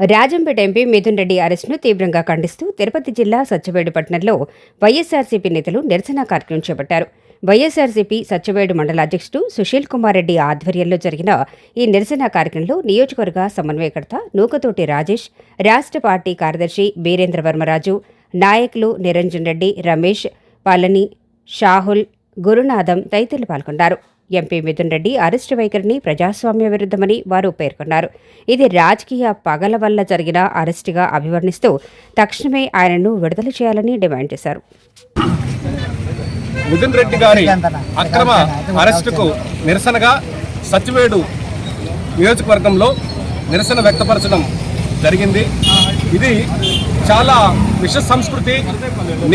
Rajampet MP Mithun Reddy అరెస్టును తీవ్రంగా ఖండిస్తూ తిరుపతి జిల్లా సత్యవేడు పట్టణంలో వైఎస్ఆర్సీపీ నేతలు నిరసన కార్యక్రమం చేపట్టారు. వైఎస్ఆర్సీపీ సత్యవేడు మండల అధ్యక్షుడు సుశీల్ కుమార్ రెడ్డి ఆధ్వర్యంలో జరిగిన ఈ నిరసన కార్యక్రమంలో నియోజకవర్గ సమన్వయకర్త నూకతోటి రాజేష్ రాష్ట్ర పార్టీ కార్యదర్శి బీరేంద్ర వర్మరాజు నాయకులు నిరంజన్ రెడ్డి రమేష్ పళని షాహుల్ గురునాథం తదితరులు పాల్గొన్నారు. ఎంపీ మిథున్ రెడ్డి అరెస్టు వైఖరిని ప్రజాస్వామ్య విరుద్ధమని వారు పేర్కొన్నారు. ఇది రాజకీయ పగల వల్ల జరిగిన అరెస్టుగా అభివర్ణిస్తూ తక్షణమే ఆయనను విడుదల చేయాలని డిమాండ్ చేశారు. మిథున్ రెడ్డి గారి అక్రమ అరెస్టుకు నిరసనగా సచివేడు నియోజకవర్గంలో నిరసన వ్యక్తపరచడం జరిగింది. ఇది చాలా విష సంస్కృతి.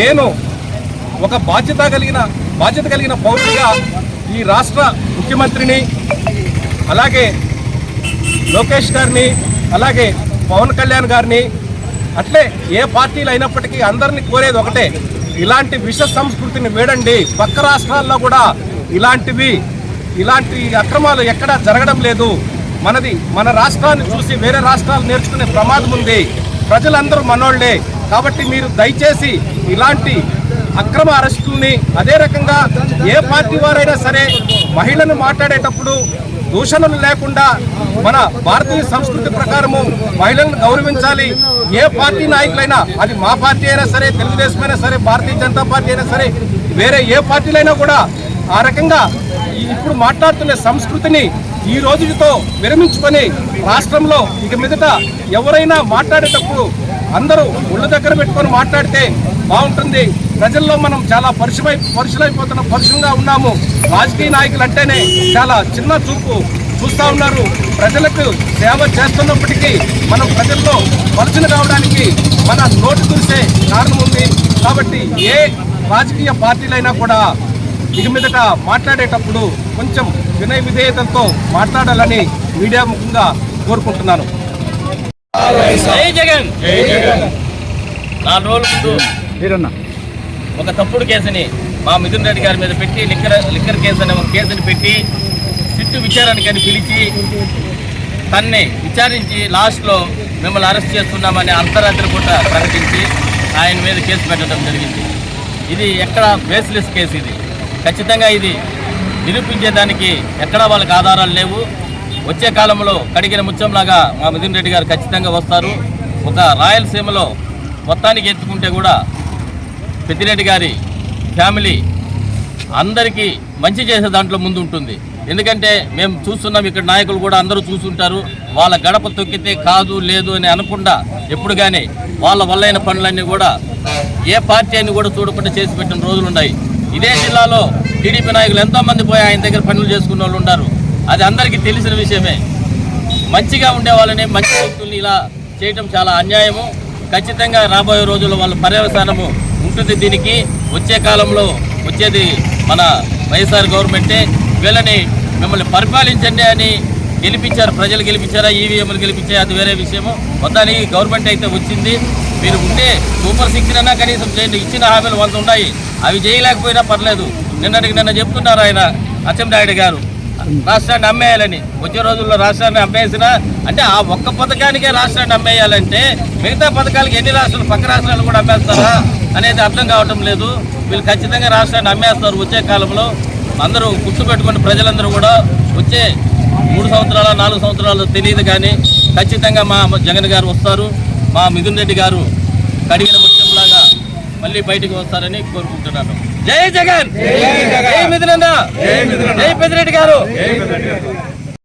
నేను ఒక బాధ్యత కలిగిన బాధ్యత కలిగిన పౌరుడిగా ఈ రాష్ట్ర ముఖ్యమంత్రిని అలాగే లోకేష్ గారిని అలాగే పవన్ కళ్యాణ్ గారిని అట్లే ఏ పార్టీలు అయినప్పటికీ అందరినీ కోరేది ఒకటే ఇలాంటి విష సంస్కృతిని వేడండి. పక్క రాష్ట్రాల్లో కూడా ఇలాంటివి ఇలాంటి అక్రమాలు ఎక్కడా జరగడం లేదు. మనది మన రాష్ట్రాన్ని చూసి వేరే రాష్ట్రాలు నేర్చుకునే ప్రమాదం ఉంది. ప్రజలందరూ మనోళ్ళే. కాబట్టి మీరు దయచేసి ఇలాంటి అక్రమ అరెస్టుల్ని అదే రకంగా ఏ పార్టీ వారైనా సరే మహిళను మాట్లాడేటప్పుడు దూషణలు లేకుండా మన భారతీయ సంస్కృతి ప్రకారము మహిళలను గౌరవించాలి. ఏ పార్టీ నాయకులైనా అది మా పార్టీ అయినా సరే తెలుగుదేశం అయినా సరే భారతీయ జనతా పార్టీ అయినా సరే వేరే ఏ పార్టీలైనా కూడా ఆ రకంగా ఇప్పుడు మాట్లాడుతున్న సంస్కృతిని ఈ రోజుతో విరమించుకొని రాష్ట్రంలో ఇక మీదట ఎవరైనా మాట్లాడేటప్పుడు అందరూ ఒళ్ళు దగ్గర పెట్టుకొని మాట్లాడితే బాగుంటుంది. ప్రజల్లో మనం చాలా పరుషమై పరుషులైపోతున్న పరుషంగా ఉన్నాము. రాజకీయ నాయకులు అంటేనే చాలా చిన్న చూపు చూస్తూ ఉన్నారు. ప్రజలకు సేవ చేస్తున్నప్పటికీ మనం ప్రజల్లో పరుచులు కావడానికి మన నోటు కురిసే కారణం ఉంది. కాబట్టి ఏ రాజకీయ పార్టీలైనా కూడా ఇక మీదట మాట్లాడేటప్పుడు కొంచెం వినయ విధేయతలతో మాట్లాడాలని మీడియా ముఖంగా కోరుకుంటున్నాను. జై జగన్. నాలుగు రోజుల ముందు ఒక తప్పుడు కేసుని మా మిథున్ రెడ్డి గారి మీద పెట్టి లిక్కర్ లిక్కర్ కేసు అనే ఒక కేసుని పెట్టి సిట్టు విచారానికని పిలిచి తన్ని విచారించి లాస్ట్లో మిమ్మల్ని అరెస్ట్ చేస్తున్నామని అర్ధరాత్రి పూట ప్రకటించి ఆయన మీద కేసు పెట్టడం జరిగింది. ఇది ఎక్కడ బేస్లెస్ కేసు ఇది. ఖచ్చితంగా ఇది నిరూపించేదానికి ఎక్కడా వాళ్ళకి ఆధారాలు లేవు. వచ్చే కాలంలో కడిగిన ముచ్చంలాగా మా మిథున్ రెడ్డి గారు ఖచ్చితంగా వస్తారు. ఒక రాయలసీమలో మొత్తానికి ఎత్తుకుంటే కూడా పెద్దిరెడ్డి గారి ఫ్యామిలీ అందరికీ మంచి చేసే దాంట్లో ముందు ఉంటుంది ఎందుకంటే మేము చూస్తున్నాం ఇక్కడ నాయకులు కూడా అందరూ చూస్తుంటారు వాళ్ళ గడప తొక్కితే కాదు లేదు అని అనకుండా ఎప్పుడు కానీ వాళ్ళ వల్లైన పనులన్నీ కూడా ఏ పార్టీ అని కూడా చూడకుండా చేసి పెట్టిన రోజులు ఉన్నాయి ఇదే జిల్లాలో టీడీపీ నాయకులు ఎంతో మంది పోయి ఆయన దగ్గర పనులు చేసుకున్న వాళ్ళు ఉన్నారు. అది అందరికీ తెలిసిన విషయమే. మంచిగా ఉండే వాళ్ళని మంచి వ్యక్తుల్ని ఇలా చేయటం చాలా అన్యాయము. ఖచ్చితంగా రాబోయే రోజుల్లో వాళ్ళ పర్యవసానము ఉంటుంది. దీనికి వచ్చే కాలంలో వచ్చేది మన వైఎస్ఆర్ గవర్నమెంటే. వీళ్ళని మిమ్మల్ని పరిపాలించండి అని గెలిపించారు. ప్రజలు గెలిపించారా? ఈవీఎంలు గెలిపించాయి? అది వేరే విషయము. మొత్తానికి గవర్నమెంట్ అయితే వచ్చింది. మీరు ఉంటే సూపర్ సిక్స్ అన్నా కనీసం చేయండి. ఇచ్చిన హామీలు వంద ఉన్నాయి. అవి చేయలేకపోయినా పర్లేదు. నిన్నటికి నిన్న చెప్తున్నారు ఆయన అచ్చెంనాయుడు గారు. రాష్ట్రాన్ని అమ్మేయాలని. వచ్చే రోజుల్లో రాష్ట్రాన్ని అమ్మేసినా అంటే ఆ ఒక్క పథకానికే రాష్ట్రాన్ని అమ్మేయాలంటే మిగతా పథకాలకి ఎన్ని రాష్ట్రాలు పక్క రాష్ట్రాలు కూడా అమ్మేస్తారా అనేది అర్థం కావటం లేదు. వీళ్ళు ఖచ్చితంగా రాష్ట్రాన్ని అమ్మేస్తారు వచ్చే కాలంలో. అందరూ గుర్తుపెట్టుకుని ప్రజలందరూ కూడా వచ్చే మూడు సంవత్సరాల నాలుగు సంవత్సరాలు తెలియదు కానీ ఖచ్చితంగా మా జగన్ గారు వస్తారు. మా మిథున్ రెడ్డి గారు కడిగిన ముఖ్యంలాగా మళ్ళీ బయటికి వస్తారని కోరుకుంటున్నాను. జై జగన్. జై మిథున్ అన్న జై పెద్దిరెడ్డి గారు.